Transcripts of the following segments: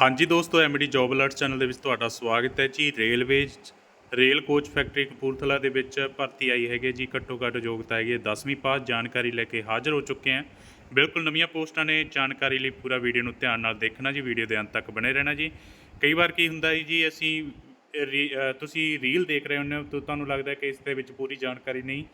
ਹਾਂਜੀ ਦੋਸਤੋ MD job alert channel ਦੇ ਵਿੱਚ ਤੁਹਾਡਾ ਸਵਾਗਤ ਹੈ ਜੀ। Railways rail coach factory Kapurthala ਦੇ ਵਿੱਚ ਭਰਤੀ ਆਈ ਹੈਗੀ ਜੀ। ਘੱਟੋ ਘੱਟ ਯੋਗਤਾ ਹੈਗੀ ਹੈ 10ਵੀਂ ਪਾਸ, ਜਾਣਕਾਰੀ ਲੈ ਕੇ ਹਾਜ਼ਰ ਹੋ ਚੁੱਕੇ ਹਾਂ। ਬਿਲਕੁਲ ਨਵੀਆਂ ਪੋਸਟਾਂ ਨੇ, ਜਾਣਕਾਰੀ ਲਈ ਪੂਰਾ ਵੀਡੀਓ ਨੂੰ ਧਿਆਨ ਨਾਲ ਦੇਖਣਾ ਜੀ। ਵੀਡੀਓ ਦੇ ਅੰਤ ਤੱਕ ਬਣੇ ਰਹਿਣਾ ਜੀ। ਕਈ ਵਾਰ ਕੀ ਹੁੰਦਾ ਹੈ ਜੀ, ਅਸੀਂ ਰੀ- ਤੁਸੀਂ ਰੀਲ ਦੇਖ ਰਹੇ ਹੁੰਦੇ ਹੋ ਤਾਂ ਤੁਹਾਨੂੰ ਲੱਗਦਾ ਕਿ ਇਸ ਦੇ ਵਿੱਚ ਪੂਰੀ ਜਾਣਕਾਰੀ ਨਹੀਂ।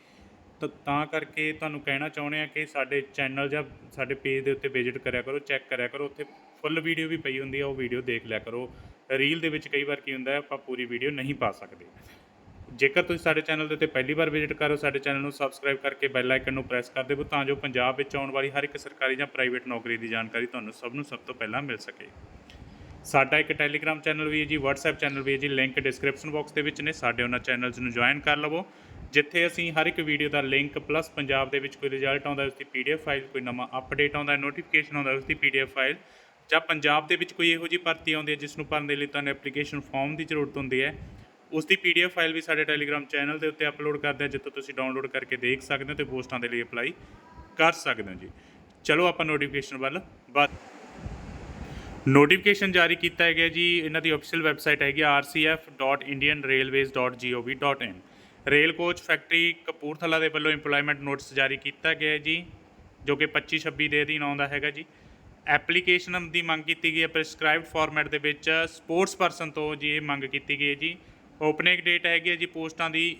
ਤਾਂ ਤਾਂ ਕਰਕੇ ਤੁਹਾਨੂੰ ਕਹਿਣਾ ਚਾਹੁੰਦੇ ਆ ਕਿ ਸਾਡੇ ਚੈਨਲ ਜਾਂ ਸਾਡੇ ਪੇਜ ਦੇ ਉੱਤੇ ਵਿਜ਼ਿਟ ਕਰਿਆ ਕਰੋ, ਚੈੱਕ ਕਰਿਆ ਕਰੋ। ਉੱਥੇ ਫੁੱਲ ਵੀਡੀਓ ਵੀ ਪਈ ਹੁੰਦੀ ਆ, ਉਹ ਵੀਡੀਓ ਦੇਖ ਲਿਆ ਕਰੋ। ਰੀਲ ਦੇ ਵਿੱਚ ਕਈ ਵਾਰ ਕੀ ਹੁੰਦਾ ਹੈ ਆਪਾਂ ਪੂਰੀ ਵੀਡੀਓ ਨਹੀਂ ਪਾ ਸਕਦੇ। ਜੇਕਰ ਤੁਸੀਂ ਸਾਡੇ ਚੈਨਲ ਦੇ ਉੱਤੇ ਪਹਿਲੀ ਵਾਰ ਵਿਜ਼ਿਟ ਕਰੋ ਸਾਡੇ ਚੈਨਲ ਨੂੰ ਸਬਸਕ੍ਰਾਈਬ ਕਰਕੇ ਬੈਲ ਆਈਕਨ ਨੂੰ ਪ੍ਰੈਸ ਕਰ ਦੇਵੋ, ਤਾਂ ਜੋ ਪੰਜਾਬ ਵਿੱਚ ਆਉਣ ਵਾਲੀ ਹਰ ਇੱਕ ਸਰਕਾਰੀ ਜਾਂ ਪ੍ਰਾਈਵੇਟ ਨੌਕਰੀ ਦੀ ਜਾਣਕਾਰੀ ਤੁਹਾਨੂੰ ਸਭ ਨੂੰ ਸਭ ਤੋਂ ਪਹਿਲਾਂ ਮਿਲ ਸਕੇ। ਸਾਡਾ ਇੱਕ ਟੈਲੀਗ੍ਰਾਮ ਚੈਨਲ ਵੀ ਹੈ ਜੀ, WhatsApp ਚੈਨਲ ਵੀ ਹੈ ਜੀ, ਲਿੰਕ ਡਿਸਕ੍ਰਿਪਸ਼ਨ ਬਾਕਸ ਦੇ ਵਿੱਚ ਨੇ, ਸਾਡੇ ਉਹਨਾਂ ਚੈਨਲਸ ਨੂੰ ਜੁਆਇਨ ਕਰ ਲਵੋ। ਜਿੱਥੇ ਅਸੀਂ ਹਰ ਇੱਕ ਵੀਡੀਓ ਦਾ ਲਿੰਕ ਪਲੱਸ ਪੰਜਾਬ ਦੇ ਵਿੱਚ ਕੋਈ ਰਿਜ਼ਲਟ ਆਉਂਦਾ ਉਸ ਦੀ ਪੀਡੀਐਫ ਫਾਈਲ ਕੋਈ ਨਵਾਂ ਅਪਡੇਟ ਆਉਂਦਾ ਨੋਟੀਫਿਕੇਸ਼ਨ ਆਉਂਦਾ ਉਸ ਦੀ ਪੀਡੀਐਫ ਫਾਈਲ ਜਾਂ ਪੰਜਾਬ ਦੇ ਵਿੱਚ ਕੋਈ ਇਹੋ ਜਿਹੀ ਭਰਤੀ ਆਉਂਦੀ ਹੈ ਜਿਸ ਨੂੰ ਭਰਨ ਦੇ ਲਈ ਤੁਹਾਨੂੰ ਐਪਲੀਕੇਸ਼ਨ ਫਾਰਮ ਦੀ ਜ਼ਰੂਰਤ ਹੁੰਦੀ ਹੈ, ਉਸ ਦੀ ਪੀਡੀਐਫ ਫਾਈਲ ਵੀ ਸਾਡੇ ਟੈਲੀਗ੍ਰਾਮ ਚੈਨਲ ਦੇ ਉੱਤੇ ਅਪਲੋਡ ਕਰਦੇ ਹਾਂ, ਜਿੱਥੋਂ ਤੁਸੀਂ ਡਾਊਨਲੋਡ ਕਰਕੇ ਦੇਖ ਸਕਦੇ ਹੋ ਤੇ ਪੋਸਟਾਂ ਦੇ ਲਈ ਅਪਲਾਈ ਕਰ ਸਕਦੇ ਹੋ ਜੀ। ਚਲੋ ਆਪਾਂ ਨੋਟੀਫਿਕੇਸ਼ਨ ਵੱਲ ਬਾਤ ਨੋਟੀਫਿਕੇਸ਼ਨ ਜਾਰੀ ਕੀਤਾ ਗਿਆ ਜੀ, ਇਹਨਾਂ ਦੀ ਅਫੀਸ਼ੀਅਲ ਵੈਬਸਾਈਟ ਹੈਗੀ rcf.indianrailways.gov.in rail coach factory Kapurthala ਦੇ ਵੱਲੋਂ EMPLOYMENT ਨੋਟਿਸ ਜਾਰੀ ਕੀਤਾ ਗਿਆ ਜੀ, ਜੋ ਕਿ 25 26 ਦੇ ਅਧੀਨ ਆਉਂਦਾ ਹੈਗਾ ਜੀ। ਐਪਲੀਕੇਸ਼ਨ ਦੀ ਮੰਗ ਕੀਤੀ ਗਈ ਹੈ ਪ੍ਰਿਸਕ੍ਰਾਈਬਡ ਫਾਰਮੈਟ ਦੇ ਵਿੱਚ ਸਪੋਰਟਸ ਪਰਸਨ ਤੋਂ ਜੀ ਇਹ ਮੰਗ ਕੀਤੀ ਗਈ ਹੈ ਜੀ। ਓਪਨਿੰਗ ਡੇਟ ਹੈਗੀ ਹੈ ਜੀ ਪੋਸਟਾਂ ਦੀ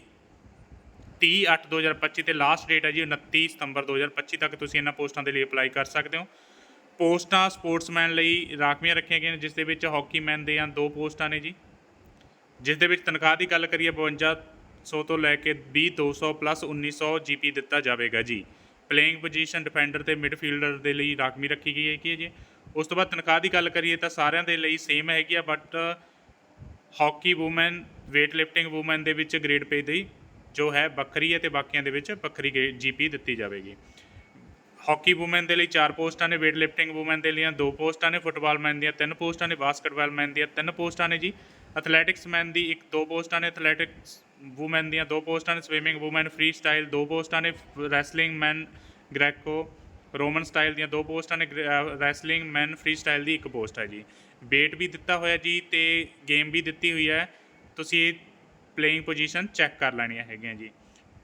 30/8/2025 ਤੇ ਲਾਸਟ ਡੇਟ ਹੈ ਜੀ 29 ਸਤੰਬਰ 2025 ਤੱਕ ਤੁਸੀਂ ਇਹਨਾਂ ਪੋਸਟਾਂ ਦੇ ਲਈ ਅਪਲਾਈ ਕਰ ਸਕਦੇ ਹੋ। ਪੋਸਟਾਂ ਸਪੋਰਟਸਮੈਨ ਲਈ ਰਾਖਵੀਆਂ ਰੱਖੀਆਂ ਗਈਆਂ ਨੇ, ਜਿਸ ਦੇ ਵਿੱਚ ਹਾਕੀਮੈਨ ਦੀਆਂ ਦੋ ਪੋਸਟਾਂ ਨੇ ਜੀ। ਜਿਸ ਦੇ ਵਿੱਚ ਤਨਖਾਹ ਦੀ ਗੱਲ ਕਰੀਏ 5200 ਤੋਂ ਲੈ ਕੇ 20200 ਪਲੱਸ 1900 ਜੀਪੀ ਦਿੱਤਾ ਜਾਵੇਗਾ ਜੀ। ਪਲੇਇੰਗ ਪੋਜੀਸ਼ਨ ਡਿਫੈਂਡਰ ਤੇ ਮਿਡਫੀਲਡਰ ਦੇ ਲਈ ਰਾਖਮੀ ਰੱਖੀ ਗਈ ਹੈ ਕਿ ਜੀ। ਉਸ ਤੋਂ ਬਾਅਦ ਤਨਖਾਹ ਦੀ ਗੱਲ ਕਰੀਏ ਤਾਂ ਸਾਰਿਆਂ ਦੇ ਲਈ ਸੇਮ ਹੈਗੀ ਆ but hockey women weight lifting women ਦੇ ਵਿੱਚ ਗ੍ਰੇਡ ਪੇ ਦੀ ਜੋ ਹੈ ਵੱਖਰੀ ਹੈ ਤੇ ਬਾਕੀਆਂ ਦੇ ਵਿੱਚ ਵੱਖਰੀ ਜੀਪੀ ਦਿੱਤੀ ਜਾਵੇਗੀ। ਹਾਕੀ ਵੂਮਨ ਦੇ ਲਈ ਚਾਰ ਪੋਸਟਾਂ ਨੇ weight lifting ਵੂਮਨ ਦੇ ਲਈ ਦੋ ਪੋਸਟਾਂ ਨੇ ਫੁੱਟਬਾਲ ਮੈਨ ਦੀਆਂ ਤਿੰਨ ਪੋਸਟਾਂ ਨੇ ਬਾਸਕਟਬਾਲ ਮੈਨ ਦੀਆਂ ਤਿੰਨ ਪੋਸਟਾਂ ਨੇ ਜੀ। ਐਥਲੈਟਿਕਸ ਮੈਨ ਦੀ ਇੱਕ ਦੋ ਪੋਸਟਾਂ ਨੇ ਐਥਲੈਟਿਕਸ ਵੂਮੈਨ ਦੀਆਂ ਦੋ ਪੋਸਟਾਂ ਨੇ ਸਵਿਮਿੰਗ ਵੂਮੈਨ ਫ੍ਰੀ ਸਟਾਈਲ ਦੋ ਪੋਸਟਾਂ ਨੇ wrestling man Greco Roman style ਦੀਆਂ ਦੋ ਪੋਸਟਾਂ ਨੇ ਰੈਸਲਿੰਗ ਮੈਨ ਫ੍ਰੀ ਸਟਾਈਲ ਦੀ ਇੱਕ ਪੋਸਟ ਹੈ ਜੀ ਵੇਟ ਵੀ ਦਿੱਤਾ ਹੋਇਆ ਜੀ ਤੇ ਗੇਮ ਵੀ ਦਿੱਤੀ ਹੋਈ ਹੈ ਤੁਸੀਂ ਇਹ ਪਲੇਇੰਗ ਪੋਜੀਸ਼ਨ ਚੈੱਕ ਕਰ ਲੈਣੀਆਂ ਹੈਗੀਆਂ ਜੀ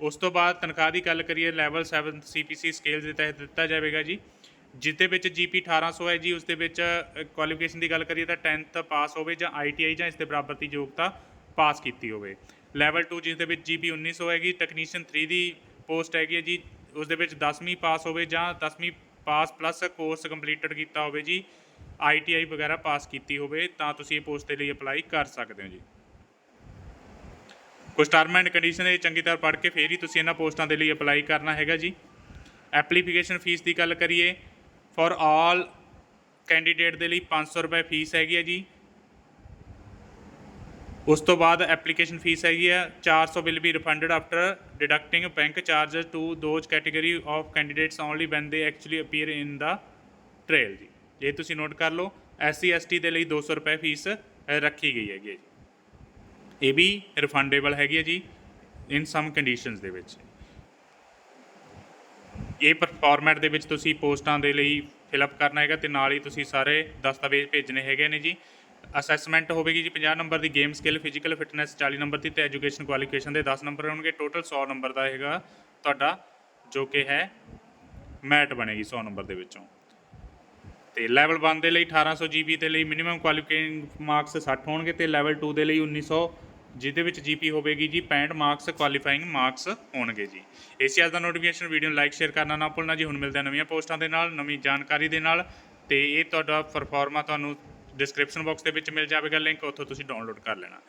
ਉਸ ਤੋਂ ਬਾਅਦ ਤਨਖਾਹ ਦੀ ਗੱਲ ਕਰੀਏ ਲੈਵਲ 7 ਸੀਪੀਸੀ ਸਕੇਲ ਦੇ ਤਹਿਤ ਦਿੱਤਾ ਜਾਵੇਗਾ ਜੀ ਜਿਸ ਦੇ ਵਿੱਚ ਜੀਪੀ 1800 ਹੈ ਜੀ ਉਸ ਦੇ ਵਿੱਚ ਕੁਆਲੀਫਿਕੇਸ਼ਨ ਦੀ ਗੱਲ ਕਰੀਏ ਤਾਂ 10th ਪਾਸ ਹੋਵੇ ਜਾਂ ਆਈਟੀਆਈ ਜਾਂ ਇਸ ਦੇ ਬਰਾਬਰ ਦੀ ਯੋਗਤਾ ਪਾਸ ਕੀਤੀ ਹੋਵੇ ਲੈਵਲ 2 ਜਿਸ ਦੇ ਵਿੱਚ ਜੀਪੀ 1900 ਹੈਗੀ ਟੈਕਨੀਸ਼ੀਅਨ 3 ਦੀ ਪੋਸਟ ਹੈਗੀ ਹੈ ਜੀ। ਉਸ ਦੇ ਵਿੱਚ 10ਵੀਂ ਪਾਸ ਹੋਵੇ ਜਾਂ 10ਵੀਂ ਪਾਸ ਪਲੱਸ ਕੋਰਸ ਕੰਪਲੀਟਡ ਕੀਤਾ ਹੋਵੇ ਜੀ ਆਈਟੀਆਈ ਵਗੈਰਾ ਪਾਸ ਕੀਤੀ ਹੋਵੇ, ਤਾਂ ਤੁਸੀਂ ਇਹ ਪੋਸਟ ਦੇ ਲਈ ਅਪਲਾਈ ਕਰ ਸਕਦੇ ਹੋ ਜੀ। ਕੁਝ ਟਰਮ ਐਂਡ ਕੰਡੀਸ਼ਨ ਇਹ ਚੰਗੀ ਤਰ੍ਹਾਂ ਪੜ੍ਹ ਕੇ ਫੇਰ ਹੀ ਤੁਸੀਂ ਇਹਨਾਂ ਪੋਸਟਾਂ ਦੇ ਲਈ ਅਪਲਾਈ ਕਰਨਾ ਹੈਗਾ ਜੀ। ਐਪਲੀਕੇਸ਼ਨ ਫੀਸ ਦੀ ਗੱਲ ਕਰੀਏ ਫॉर ਆਲ ਕੈਂਡੀਡੇਟ ਦੇ ਲਈ 500 ਰੁਪਏ ਫੀਸ ਹੈਗੀ ਹੈ ਜੀ। ਉਸ ਤੋਂ ਬਾਅਦ ਐਪਲੀਕੇਸ਼ਨ ਫੀਸ ਹੈਗੀ ਹੈ 400 will be refunded after deducting bank charges to those category of candidates only when they actually appear in the trial ਜੀ। ਇਹ ਤੁਸੀਂ ਨੋਟ ਕਰ ਲਓ ਐਸਸੀ ਐਸਟੀ ਦੇ ਲਈ 200 ਰੁਪਏ ਫੀਸ ਰੱਖੀ ਗਈ ਹੈਗੀ ਹੈ ਜੀ। ਇਹ ਵੀ ਰਿਫੰਡੇਬਲ ਹੈਗੀ ਹੈ ਜੀ ਇਨ ਸਮ ਕੰਡੀਸ਼ਨਸ ਦੇ ਵਿੱਚ। ਇਹ ਫਾਰਮੈਟ ਦੇ ਵਿੱਚ ਤੁਸੀਂ ਪੋਸਟਾਂ ਦੇ ਲਈ ਫਿਲ ਅਪ ਕਰਨਾ ਹੈਗਾ ਤੇ ਨਾਲ ਹੀ ਤੁਸੀਂ ਸਾਰੇ ਦਸਤਾਵੇਜ਼ ਭੇਜਣੇ ਹੈਗੇ ਨੇ ਜੀ। ਅਸੈਸਮੈਂਟ ਹੋਵੇਗੀ ਜੀ 50 ਨੰਬਰ ਦੀ game skill, physical fitness 40 number ਦੀ ਤੇ ਐਜੂਕੇਸ਼ਨ ਕੁਆਲੀਫਿਕੇਸ਼ਨ ਦੇ 10 ਨੰਬਰ ਹੋਣਗੇ। ਟੋਟਲ 100 ਨੰਬਰ ਦਾ ਹੈਗਾ ਤੁਹਾਡਾ, ਜੋ ਕਿ ਹੈ ਮੈਟ ਬਣੇਗੀ 100 ਨੰਬਰ ਦੇ ਵਿੱਚੋਂ। ਤੇ ਲੈਵਲ 1 ਦੇ ਲਈ 1800 GB ਦੇ ਲਈ ਮਿਨੀਮਮ ਕੁਆਲੀਫਾਈਂਗ ਮਾਰਕਸ 60 ਹੋਣਗੇ ਤੇ ਲੈਵਲ 2 ਦੇ ਲਈ 1900 ਜਿਹਦੇ ਵਿੱਚ ਜੀਪੀ ਹੋਵੇਗੀ ਜੀ 65 ਮਾਰਕਸ ਕੁਆਲੀਫਾਈਂਗ ਮਾਰਕਸ ਹੋਣਗੇ ਜੀ। ਇਸੇ ਅੱਜ ਦਾ ਨੋਟੀਫਿਕੇਸ਼ਨ ਵੀਡੀਓ ਨੂੰ ਲਾਈਕ ਸ਼ੇਅਰ ਕਰਨਾ ਨਾ ਭੁੱਲਣਾ ਜੀ। ਹੁਣ ਮਿਲਦੇ ਹਾਂ ਨਵੀਆਂ ਪੋਸਟਾਂ ਦੇ ਨਾਲ, ਨਵੀਂ ਜਾਣਕਾਰੀ ਦੇ ਨਾਲ ਤੇ ਇਹ ਤੁਹਾਡਾ ਪਰਫਾਰਮਾ ਤੁਹਾਨੂੰ ਡਿਸਕ੍ਰਿਪਸ਼ਨ ਬਾਕਸ ਦੇ ਵਿੱਚ ਮਿਲ ਜਾਵੇਗਾ ਲਿੰਕ ਉੱਥੋਂ ਤੁਸੀਂ ਡਾਊਨਲੋਡ ਕਰ ਲੈਣਾ।